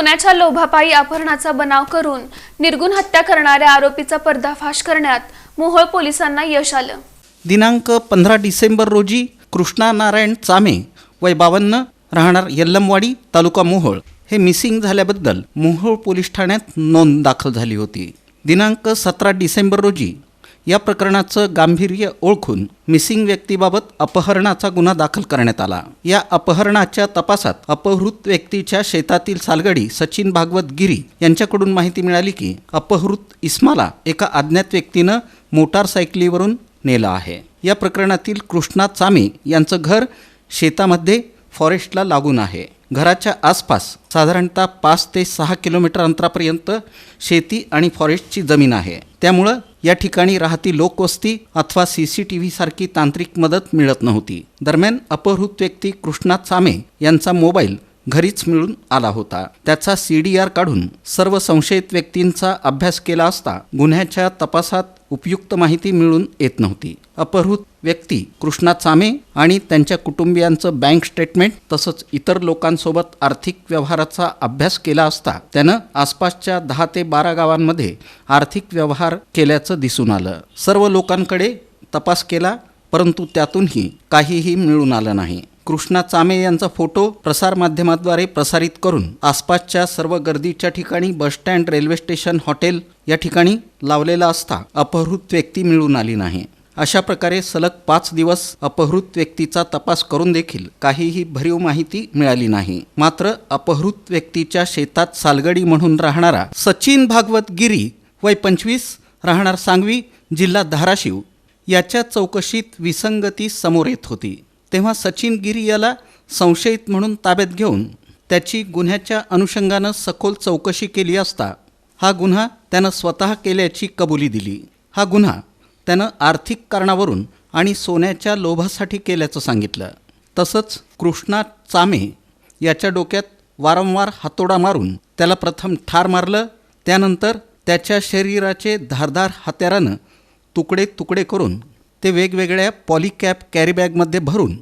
सोन्याच्या लोभापायी अपहरणाचा बनाव करून निर्गुण हत्या करणाऱ्या आरोपीचा पर्दाफाश करण्यात मोहोळ पोलिसांना यश आलं. दिनांक पंधरा डिसेंबर रोजी कृष्णा नारायण चामे वय बावन्न राहणार यल्लमवाडी तालुका मोहोळ. हे मिसिंग झाल्याबद्दल मोहोळ पोलीस ठाण्यात नोंद दाखल झाली होती. दिनांक सतरा डिसेंबर रोजी या प्रकरणाचं गांभीर्य ओळखून मिसिंग व्यक्तीबाबत अपहरणाचा गुन्हा दाखल करण्यात आला. या अपहरणाच्या तपासात अपहृत व्यक्तीच्या शेतातील सालगडी सचिन भागवत गिरी यांच्याकडून माहिती मिळाली की अपहृत इस्माला एका अज्ञात व्यक्तीनं मोटारसायकलीवरून नेलं आहे. या प्रकरणातील कृष्णा चामे यांचं घर शेतामध्ये फॉरेस्टला लागून आहे. घराच्या आसपास साधारणतः पाच ते सहा किलोमीटर अंतरापर्यंत शेती आणि फॉरेस्टची जमीन आहे. त्यामुळं या ठिकाणी राहती लोकवस्ती अथवा सी सी टी व्ही सारखी तांत्रिक मदत मिळत नव्हती. दरम्यान अपहृत व्यक्ती कृष्णा चामे यांचा मोबाईल घरीच मिळून आला होता. त्याचा सी डी आर काढून सर्व संशयित व्यक्तींचा अभ्यास केला असता गुन्ह्याच्या तपासात उपयुक्त माहिती मिळून येत नव्हती. अपहृत व्यक्ती कृष्णा चामे आणि त्यांच्या कुटुंबियांचं बँक स्टेटमेंट तसंच इतर लोकांसोबत आर्थिक व्यवहाराचा अभ्यास केला असता त्यानं आसपासच्या दहा ते बारा गावांमध्ये आर्थिक व्यवहार केल्याचं दिसून आलं. सर्व लोकांकडे तपास केला परंतु त्यातूनही काहीही मिळून आलं नाही. कृष्णा चामे यांचा फोटो प्रसारमाध्यमाद्वारे प्रसारित करून आसपासच्या सर्व गर्दीच्या ठिकाणी बसस्टँड रेल्वे स्टेशन हॉटेल या ठिकाणी लावलेला असता अपहृत व्यक्ती मिळून आली नाही. अशा प्रकारे सलग पाच दिवस अपहृत व्यक्तीचा तपास करून देखील काहीही भरीव माहिती मिळाली नाही. मात्र अपहृत व्यक्तीच्या शेतात सालगडी म्हणून राहणारा सचिन भागवत गिरी वय पंचवीस राहणार सांगवी जिल्हा धाराशिव याच्या चौकशीत विसंगती समोर येत होती. तेव्हा सचिन गिरी याला संशयित म्हणून ताब्यात घेऊन त्याची गुन्ह्याच्या अनुषंगानं सखोल चौकशी केली असता हा गुन्हा त्यानं स्वतः केल्याची कबुली दिली. हा गुन्हा त्यानं आर्थिक कारणावरून आणि सोन्याच्या लोभासाठी केल्याचं सांगितलं. तसंच कृष्णा चामे याच्या डोक्यात वारंवार हातोडा मारून त्याला प्रथम ठार मारलं त्यानंतर त्याच्या शरीराचे धारदार हत्यारानं तुकडे तुकडे करून ते वेगवेगळ्या पॉलिकॅप कॅरीबॅगमध्ये भरून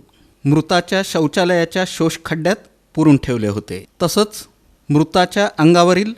मृताच्या शौचालयाच्या शोषखड्ड्यात पुरून ठेवले होते. तसंच मृताच्या अंगावरील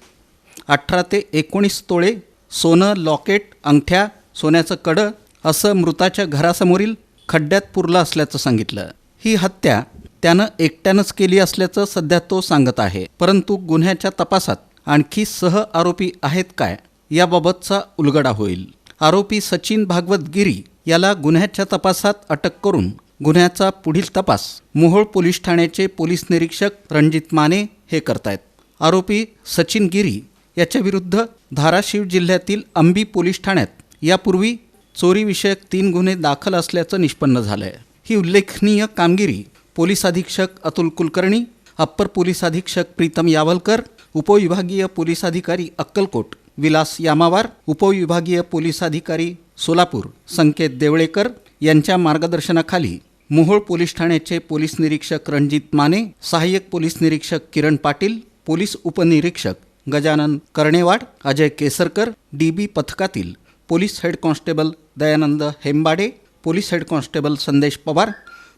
अठरा ते एकोणीस तोळे सोनं लॉकेट अंगठ्या सोन्याचं कडं असं मृताच्या घरासमोरील खड्ड्यात पुरलं असल्याचं सांगितलं. ही हत्या त्यानं एकट्यानंच केली असल्याचं सध्या तो सांगत आहे. परंतु गुन्ह्याच्या तपासात आणखी सह आरोपी आहेत काय याबाबतचा उलगडा होईल. आरोपी सचिन भागवत गिरी याला गुन्ह्याच्या तपासात अटक करून गुन्ह्याचा पुढील तपास मोहोळ पोलीस ठाण्याचे पोलीस निरीक्षक रणजित माने हे करतायत. आरोपी सचिन गिरी याच्याविरुद्ध धाराशिव जिल्ह्यातील अंबी पोलीस ठाण्यात यापूर्वी चोरीविषयक तीन गुन्हे दाखल असल्याचं निष्पन्न झालं आहे ही उल्लेखनीय कामगिरी पोलीस अधीक्षक अतुल कुलकर्णी अप्पर पोलीस अधीक्षक प्रीतम यावलकर उपविभागीय पोलीस अधिकारी अक्कलकोट विलास यामावार उपविभागीय पोलीस अधिकारी सोलापूर संकेत देवळेकर यांच्या मार्गदर्शनाखाली मोहोळ पोलीस ठाण्याचे पोलीस निरीक्षक रणजित माने सहाय्यक पोलीस निरीक्षक किरण पाटील पोलीस उपनिरीक्षक गजानन कर्णेवाड अजय केसरकर डी बी पथकातील police head constable Dayanand Hembade police head constable Sandesh Pawar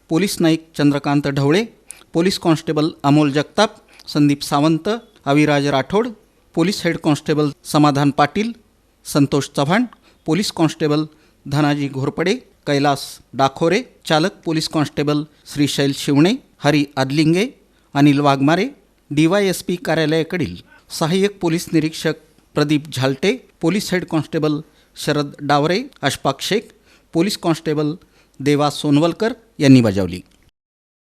police Naik Chandrakant Dhavale police constable Amol Jagtap Sandeep Sawant Aviraj Rathod police head constable Samadhan Patil Santosh Chavan police constable Dhanaji Ghorpade Kailas Dakhore चालक police constable Shrishail Shivane Hari Adlinge Anil Waghmare D Y S P कार्यालयाकडील सहाय्यक police निरीक्षक Pradeep Zalte police head constable Sharad Daware Ashfaq Shaikh police constable Deva Sonawalkar यांनी बजावली.